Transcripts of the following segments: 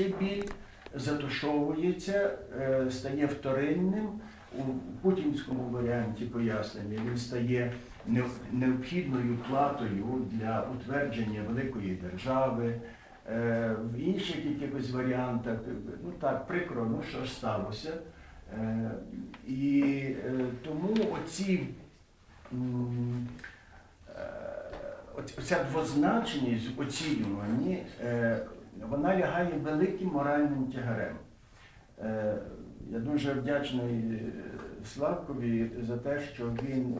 Цей біль затушовується, е, стає вторинним. У путінському варіанті пояснення він стає необхідною платою для утвердження великої держави. Е, В інших якихось варіантах, ну так, прикро, ну що ж сталося. Е, І тому оці оця двозначність в оцінюванні, вона лягає великим моральним тягарем. Е, Я дуже вдячний е, Славкові за те, що він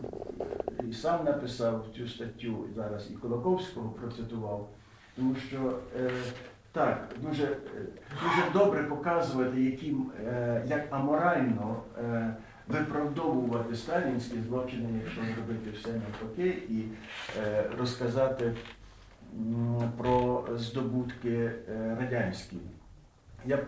і сам написав цю статтю, зараз і Колоковського процитував, тому що е, так, дуже, е, дуже добре показувати, яким, е, як аморально е, виправдовувати сталінські злочини, якщо зробити все навпаки, і е, розказати про здобутки е, радянські. Я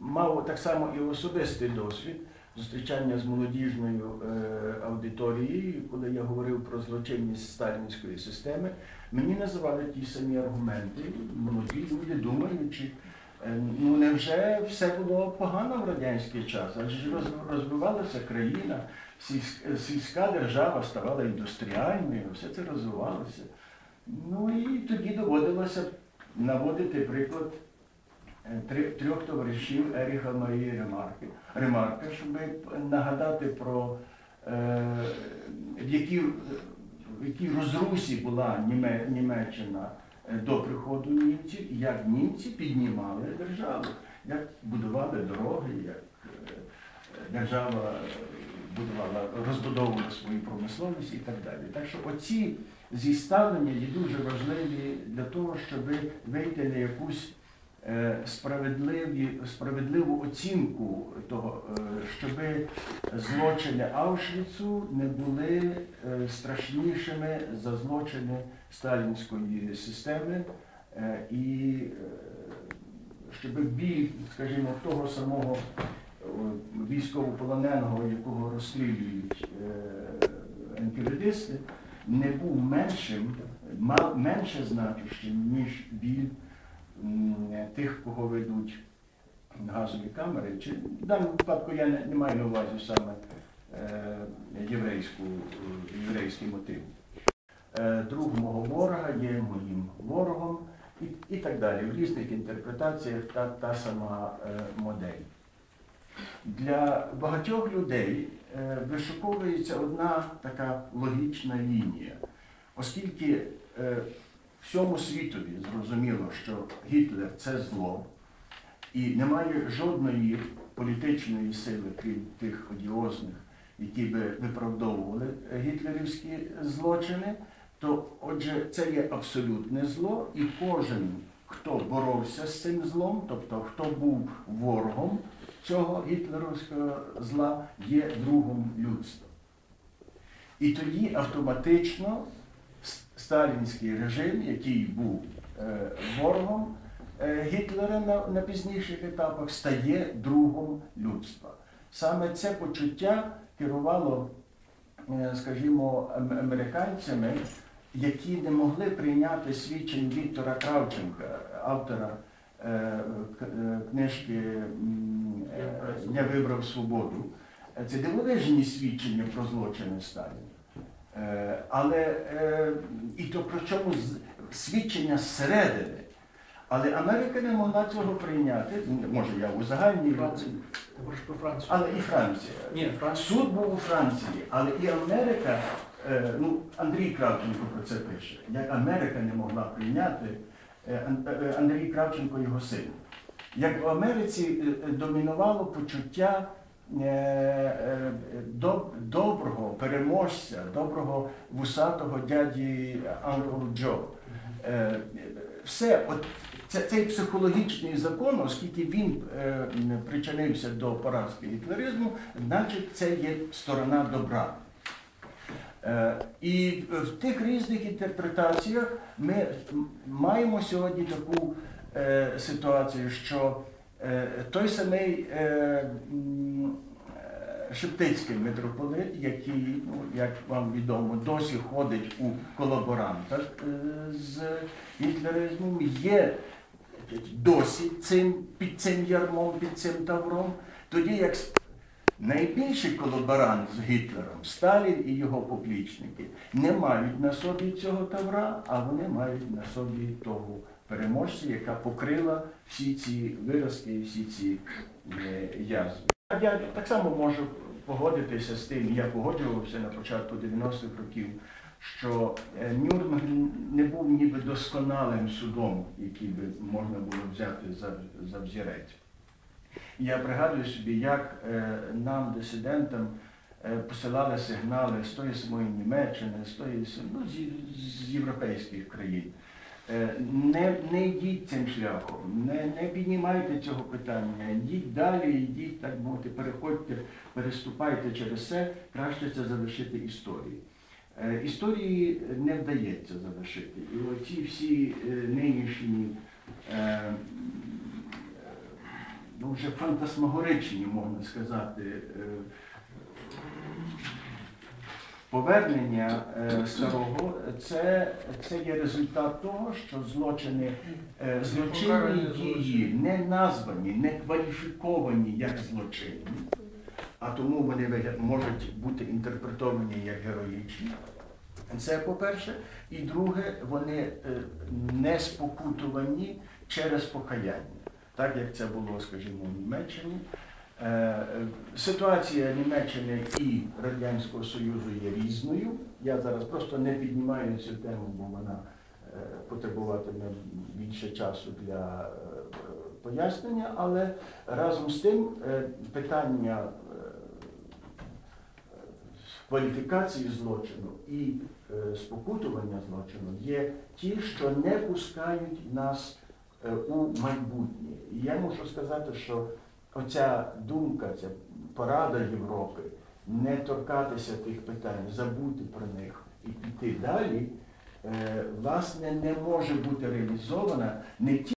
мав так само і особистий досвід зустрічання з молодіжною е, аудиторією, коли я говорив про злочинність сталінської системи, мені називали ті самі аргументи. Молоді люди думаючи, е, ну невже все було погано в радянський час? Адже розвивалася країна, сільська держава ставала індустріальною, все це розвивалося. Ну і тоді доводилося наводити приклад е, трьох товаришів Еріха Марії Ремарки, Ремарка, щоб нагадати про е, в якій, в розрусі була Німе- Німеччина е, до приходу німців, як німці піднімали державу, як будували дороги, як е, держава будувала, розбудовувала свою промисловість і так далі. Так що оці зіставлення є дуже важливі для того, щоб вийти на якусь е, справедливу оцінку того, е, щоб злочини Аушвіцу не були е, страшнішими за злочини сталінської системи і щоб біль, скажімо, того самого військовополоненого, якого розстрілюють енківедисти, не був меншим, ма- менше значущим, ніж біль тих, кого ведуть газові камери. Чи в даному випадку я не, не маю на увазі саме е, єврейську, єврейський мотив. Е, друг мого ворога є моїм ворогом і, і так далі. В різних інтерпретаціях та, та сама е, модель. Для багатьох людей вишуковується одна така логічна лінія, оскільки е, всьому світові зрозуміло, що Гітлер це зло, і немає жодної політичної сили, крім тих одіозних, які би виправдовували е, гітлерівські злочини, то отже, це є абсолютне зло, і кожен, хто боровся з цим злом, тобто хто був ворогом цього гітлерівського зла, є другом людства. І тоді автоматично сталінський режим, який був е, ворогом е, Гітлера на, на пізніших етапах, стає другом людства. Саме це почуття керувало, е, скажімо, американцями, які не могли прийняти свідчень Віктора Кравченка, автора е, е, книжки е, Я вибрав свободу. Е, Це дивовижні свідчення про злочини Сталіна. Е, Але е, і то причому з- свідчення зсередини. Але Америка не могла цього прийняти. Може, я у загальній Франція. Ти Францію. але і Франція. Ні, Франція. Суд був у Франції, але і Америка, ну Андрій Кравченко про це пише, як Америка не могла прийняти Ан- Андрій Кравченко його син. Як в Америці е, е, домінувало почуття е, доб- доброго переможця, доброго вусатого дяді Анкл Джо. Все, от це, цей психологічний закон, оскільки він е, причинився до поразки гітлеризму, значить це є сторона добра. Е, і в тих різних інтерпретаціях ми маємо сьогодні таку ситуацію, що е, той самий е, е, Шептицький митрополит, який, ну, як вам відомо, досі ходить у колаборантах е, з гітлеризмом, є досі цим, під цим ярмом, під цим тавром, тоді як найбільший колаборант з Гітлером, Сталін і його поплічники, не мають на собі цього тавра, а вони мають на собі того переможця, яка покрила всі ці виразки і всі ці е, язви. Я так само можу погодитися з тим, я погоджувався на початку 90-х років, що е, Нюрнберг не був ніби досконалим судом, який би можна було взяти за, за взірець. Я пригадую собі, як е, нам, дисидентам, е, посилали сигнали з тої самої Німеччини, з тої ну, з, з європейських країн. Е, Не, не йдіть цим шляхом, не, не піднімайте цього питання, йдіть далі, йдіть, так мовити, переходьте, переступайте через це, краще це завершити історією. Е, Історії не вдається завершити. І оці всі нинішні ну, вже фантасмагоричні, можна сказати, е, повернення е, старого, це, це є результат того, що злочини, е, злочинні дії не названі, не кваліфіковані як злочинні, а тому вони можуть бути інтерпретовані як героїчні. Це по-перше. І друге, вони не спокутувані через покаяння, так як це було, скажімо, в Німеччині. Е, Ситуація Німеччини і Радянського Союзу є різною. Я зараз просто не піднімаю цю тему, бо вона е, потребуватиме більше часу для е, пояснення, але разом з тим питання кваліфікації злочину і спокутування злочину є ті, що не пускають нас у майбутнє. І я мушу сказати, що оця думка, ця порада Європи не торкатися тих питань, забути про них і піти далі, е, власне, не може бути реалізована не ті.